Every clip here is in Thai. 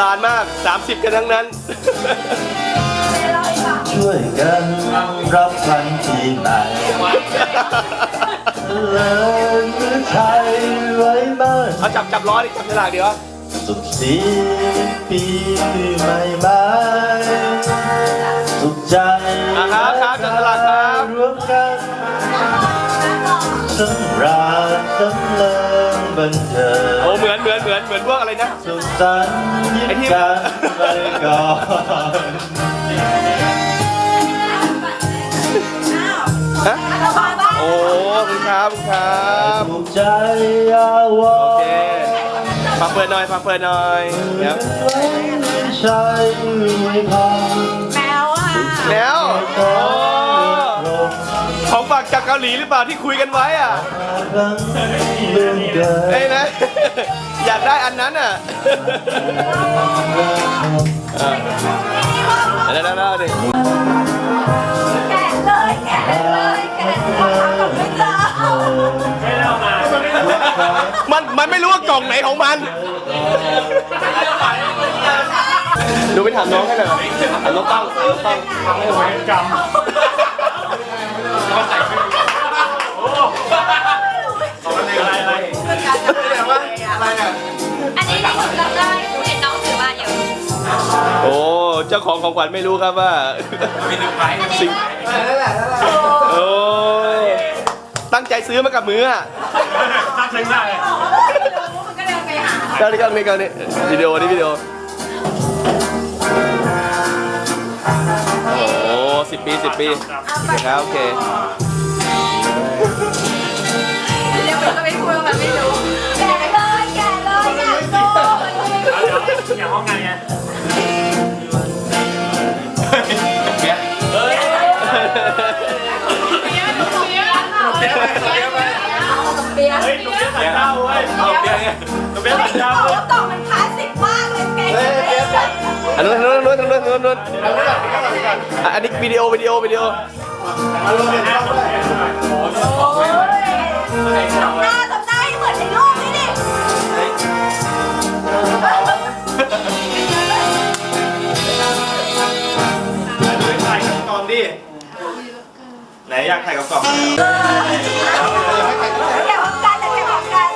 ราณมาก 30 กันทั้งนั้น ช่วยกันรับพันปีใหม่เลินหรือไทยไว้บ้านเอาจับจับล้อดิจับฉลากดีวะสุขสีปีใหม่ไม้สุขใจอะครับครับจับฉลากครับรวมกันสำราญสำเริง บันเทิงโอ้เหมือนเหมือนเหมือนเหมือนพวกอะไรนะ สุขสันต์ยิ้ไอ้มที่กันไปก่อนฮะโอ้ขอบคุณครับขอบคุณครับถูกใจอาวรโอเคฝากเปิดหน่อยฝากเปิดหน่อยครับใช่ไม่พอแมวอะแล้วโอ้ ของฝากจากเกาหลีหรือเปล่าที่คุยกันไว้อะครั้งเรื่องเกิดเอ้ยนะ อยากได้อันนั้นอะเดี๋ยวเดี๋ยวเดี๋ยวดิแกะเลยแกะเลยแกะเลยไม่เจอมันมันไม่รู้ว่ากล่องไหนของมัน ดูไปถามน้องให้หน่อยถามน้องตั้งถามน้องตั้งไม่เวรกรรม อะไรอะไรอันนี้ที่ผมจำได้เห็นน้องถือมาอยู่โอ้เจ้าของของขวัญไม่รู้ครับว่าสิ่งโอ้ตั้งใจซื้อมากับมืออะตั้งใจมากเลยมันก็เดินไปหาเก้านี่เก้านี่เก้านี่วิดีโอนี่วิดีโอ สิบปีสิบปีโอเคครับโอเคเดี๋ยวมันก็ไม่พูดว่ามันไม่รู้แกะเลยแกะเลยอยากดูเดี๋ยวอย่างห้องงานไงเปียกเฮ้ยหนุ่มเบี้ยสายเจ้าเว้ยหนุ่มเบี้ยไงหนุ่มเบี้ยสายเจ้าเว้ยกล่องมันคลาสสิ นนู้นอันนู้นอันนู้นอันนู้นอันนู้นอะอันนี้วิดีโอวิดีโอวิดีโอ ทำหน้าทำหน้าให้เหมือนในรูปนี่ดิถ่ายกับกล่องดิ ไหนอยากถ่ายกับกล่องแกะพร้อมกันเลยแกพร้อมกัน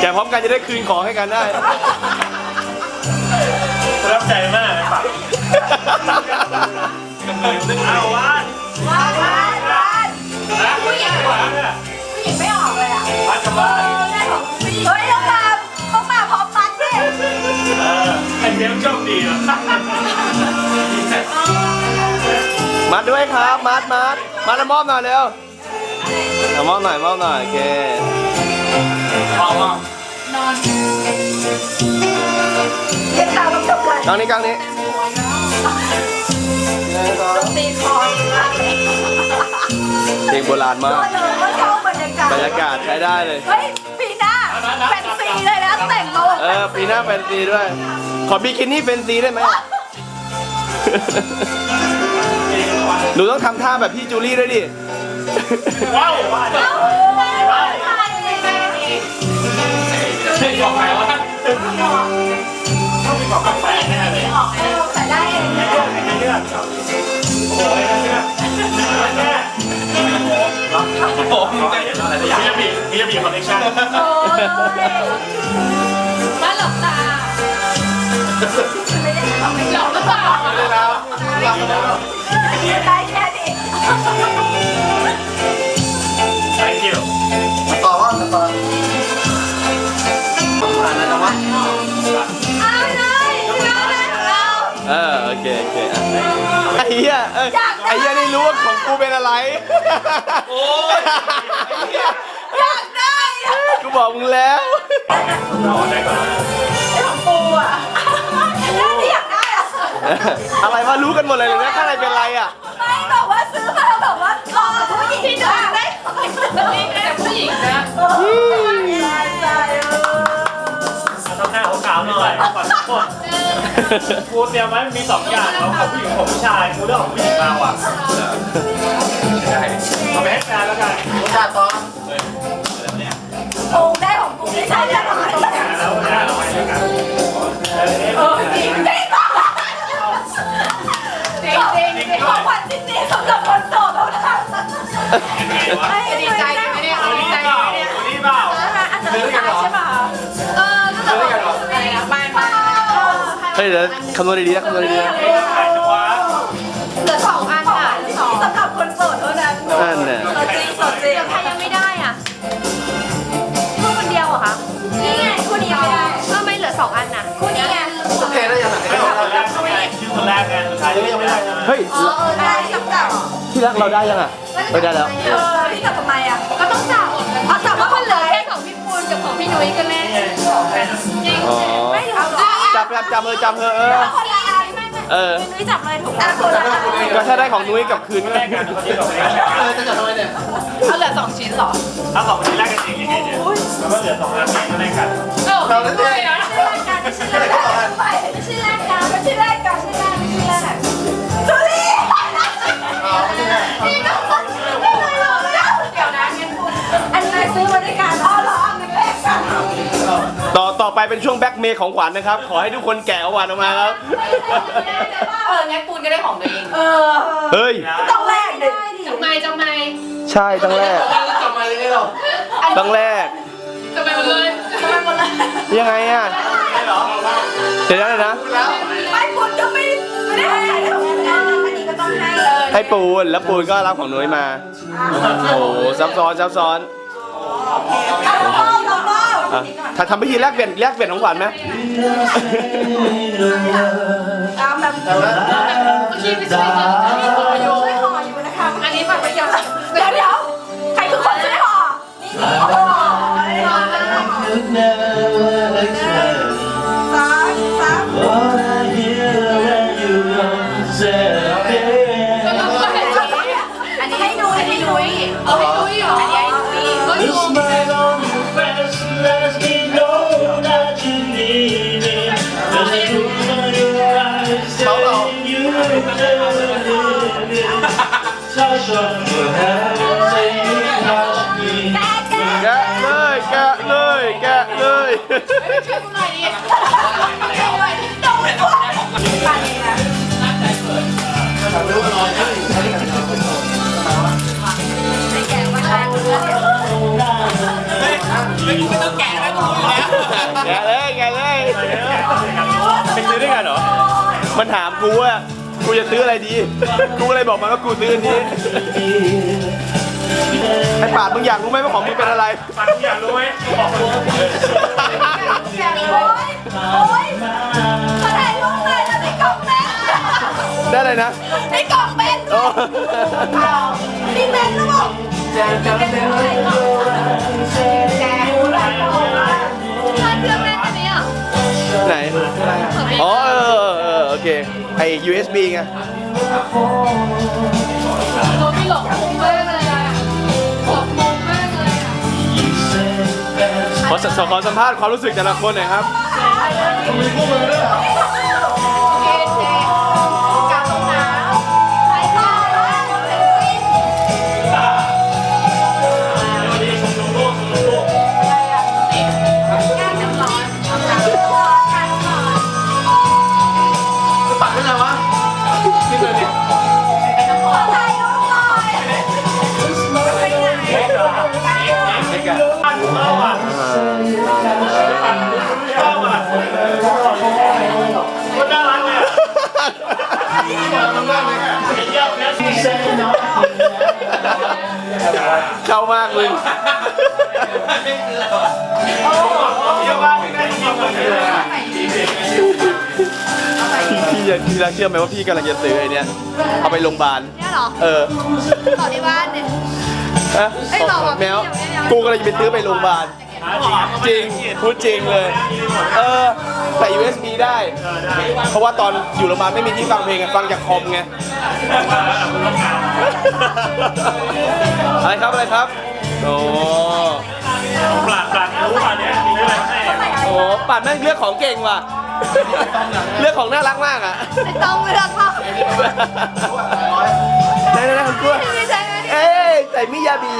แกะพร้อมกันจะได้คืนของให้กันได้ ประทับใจมาก เอาวานว้าวว้าวว้าวผู้หญิงผู้หญิงไม่ออกเลยอะวานกับวานแม่ของผู้หญิงเฮ้ยต้องมาต้องมาพร้อมกันดิเออไอเบี้ยโชคดีอะมัดด้วยครับ มัดมัดมัดแล้วมอบหน่อยเร็วเอามอบหน่อยมอบหน่อยโอเคเอาอะเรียกตามกับจบเลยกลางนี้กลางนี้ ตีคอเพลงโบราณมากก็เลยก็ชอบบรรยากาศ บรรยากาศใช้ได้เลย เฮ้ย ปีหน้าเป็นซีเลยนะแต่งตัวเออ ปีหน้าแฟนซีด้วย ขอบิกินี่แฟนซีได้ไหม หนูต้องทำท่าแบบพี่จูลี่ด้วยดิ ว้าววานเอ้าไม่ว่าใครเลยนะใช่ของใครวะต้องมีของแปลกแน่เลย ออกเออ ไอ้เรื่องโอ้ยเรื่องแน่โอ้โหมีจะมีมีจะมีคอนเนคชั่นโอ้ยว่าหลับตาไม่ได้หลับไม่หลับหรือเปล่าได้แค่นี้ เหี้ยเอ้ยไอ้เหี้ยนี่รู้ว่าของกูเป็นอะไร โอ้ยอยากได้อะกูบอกมึงแล้วรอได้ก่อนของปูอะที่อยากได้อะอะไรวะรู้กันหมดเลยนะข้างในเป็นอะไรอะไม่แบบว่าซื้อมาแล้วแบบว่าอ๋อผู้หญิงที่ดูได้แต่ผู้หญิงนะายขอโทษกูเตรียมไว้มีสองอย่างแล้วของผู้หญิงของผู้ชายกูเรื่องของผู้หญิงมาว่ะเอาไปให้แฟนแล้วกันกูจัดต้อมกูได้ของกูไม่ใช่ได้ของกูแล้วนะเออจริงจริงจริงของขวัญจริงๆสำหรับคนโสดเท่านั้นดีใจไหมเนี่ยดีใจไหมเนี่ยดีเปล่าอาจจะดีใจใช่ป่ะ เฮ้ยเดี๋ยวคำนวณดีๆนะคำนวณดีๆนะใครจะวะเหลือสองอันอะสองสำหรับคนโสดเท่านั้นนั่นน่ะโสดจริงโสดจริงใครยังไม่ได้อะคู่คนเดียวเหรอคะนี่ไงคู่นี้ยังไม่ได้ทำไมเหลือสองอันน่ะคู่นี้ไงโอเคได้ยังไงไม่ออกคนแรกใช่ไหมชื่อคนแรกไงสุดท้ายยังไม่ได้ใช่ไหมเฮ้ยอ๋อเออได้จับจับที่รักเราได้ยังอะไม่ได้แล้ว เออพี่จับทำไมอะก็ต้องจับเอาจับแล้วคนเหลือแค่ของพี่ปูนกับของพี่นุ้ยก็แม่จริงอ๋อไม่เหรอ จับจับจับเออจับเออเออ คนละอันไม่ไม่เออ นุ้ยจับเลยถูกแล้วคนละอันก็ถ้าได้ของนุ้ยกลับคืนก็แรได้กกันคนนี้กับคนนี้เออจะจับทำไมเนี่ยเขาเหลือสองชิ้นเหรอถ้าสองคนนี้แรกกันจริงยังไงเนี่ยแล้วก็เหลือสองอันนี้ก็แรกกันเราแล้วเนี่ยชื่อรายการไม่ใช่รายการไม่ใช่รายการไม่ใช่รายการไม่ใช่รายการไม่ใช่รายการจุลีเอาไม่ใช่นี่ก็เดี๋ยวนะงั้นพูดอันนี้ซื้อมาด้ เป็นช่วงแบ็กเมย์ของขวัญนะครับ ขอให้ทุกคนแกะของขวัญออกมาครับ เอองั้นปูนก็ได้ของตัวเองเออเฮ้ย ต้องแลกดิจังไมจังไมใช่ต้องแรกจับมายังไงเราต้องแรก จังไมหมดเลยจังไมหมดเลยยังไงอะ ไม่หรอเดี๋ยวนะเดี๋ยวนะไม่ปูนก็ไม่ไม่ได้ให้ใครได้ของตัวเองอันนี้ก็ต้องให้เลยให้ปูน แล้วปูนก็รับของนุ้ยมา โอ้โหซับซ้อนซับซ้อนเอาเบาเอะถ้าทำพิธีแลกเปลี่ยนแลกเปลี่ยนของขวัญไหมตามแบบเมื่อกี้ไปช่วยกันช่วยห่อ แกะเลยแกะเลยแกะเลยช่วยกูหน่อยดิต้องไปก่อนไปนะแกะมาแล้วแกะเลยแกะเลยไปซื้อด้วยกันเหรอมันถามกูว่า กูจะซื้ออะไรดี กูเลยบอกมันว่ากูซื้ออันนี้ ไอ้ปาดมึงอยากรู้ไหมว่าของมึงเป็นอะไร ปันอยากรู้ไหมบอกผมแกะโอ๊ยโอ๊ยขอถ่ายรูปหน่อยแล้วในกล่องเป็นได้เลยนะในกล่องเป็นโอ้นี่เป็นหรือเปล่าแจกแจกแจกแจกแจกอะไรก่อนเครื่องเล่นอันนี้อะไหน อ๋อเออ ไอ USB ไงเราไม่หลงมุมมากเลยอะหลงมุมมากเลยอะขอสขอสัมภาษณ์ความรู้สึกแต่ละคนหน่อยครับ มีคู่มือด้วยเหรอ เข้ามากมึงเยี่ยมมากไม่ได้จริงเลยพี่พี่พี่รักเชื่อไหมว่าพี่กำลังจะซื้อไอ้เนี้ยเอาไปโรงพยาบาลเนี่ยเหรอ เออต่อที่บ้านเนี่ยฮะเอ้ยบอกแมวกูกำลังจะไปซื้อไปโรงพยาบาลจริงพูดจริงเลย เออ USB ได้ เพราะว่าตอนอยู่โรงพยาบาลไม่มีที่ฟังเพลงไงฟังจากคอมไงอะไรครับอะไรครับ โอ้ปลาดปลาดรู้ป่ะเนี่ยมีอะไรให้โหปัดแม่งเลือกของเก่งว่ะเลือกของน่ารักมากอะไม่ต้องเลือกพ่อได้ได้ได้คุณกล้วยไม่ใช่ไหมเอ้ยใส่มิยาบี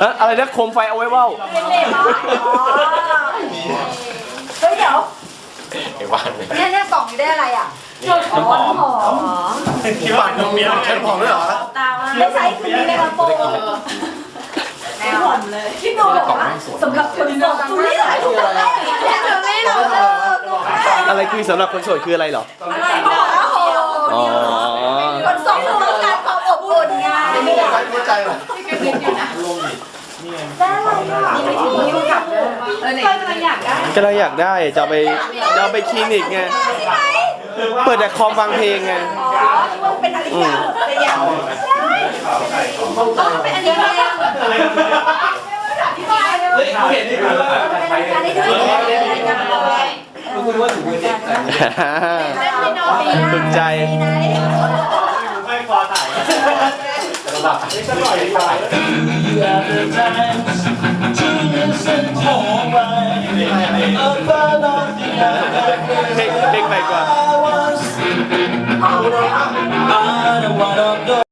เอ๊ะอะไรนะโคมไฟเอาไว้ว่าวเล่นๆเนาะอ๋อเฮ้ยเดี๋ยวไอ้วันเนี่ยเนี่ยกล่องนี้ได้อะไรอะน้ำหอมหอมคิดว่าเป็นนมเมียไงฉันหอมด้วยเหรอตามไม่ใช้คืนนี้เลยครับโปแนวหอมเลยพี่โนบอกว่าสำหรับคนโสดตูนี่หลายคนแรกเนี่ยตูนี่เราเออตัวแรกอะไรคือสำหรับคนโสดคืออะไรเหรอ อะไรบอกแล้วโหอ๋อ คนโสดต้องการความอบอุ่นไงใครรู้ใจหรอได้อะไรอะนี่ไปถึงนิ้วกลับ เลยเออเนี่ยกำลังอยากได้ก็เราอยากได้จะเอาไปจะเอาไปคลินิกไงใช่ไหมเปิดแต่คอมฟังเพลงไงอ๋อมันเป็นนาฬิกาเป็นยังใช่ต้องเป็นอันนี้เองอธิบายเลยเห็นนี่คือเป็นนาฬิกาได้ด้วยนาฬิกาเลยคุณว่าถึงมือเด็กแต่ถูกใจ ไม่พอถ่าย หลับนี่สักหน่อยดีกว่าอย่าเดินทางที่เส้นทางไปอันตรายที่ไหนเด็กเด็กไปก่อน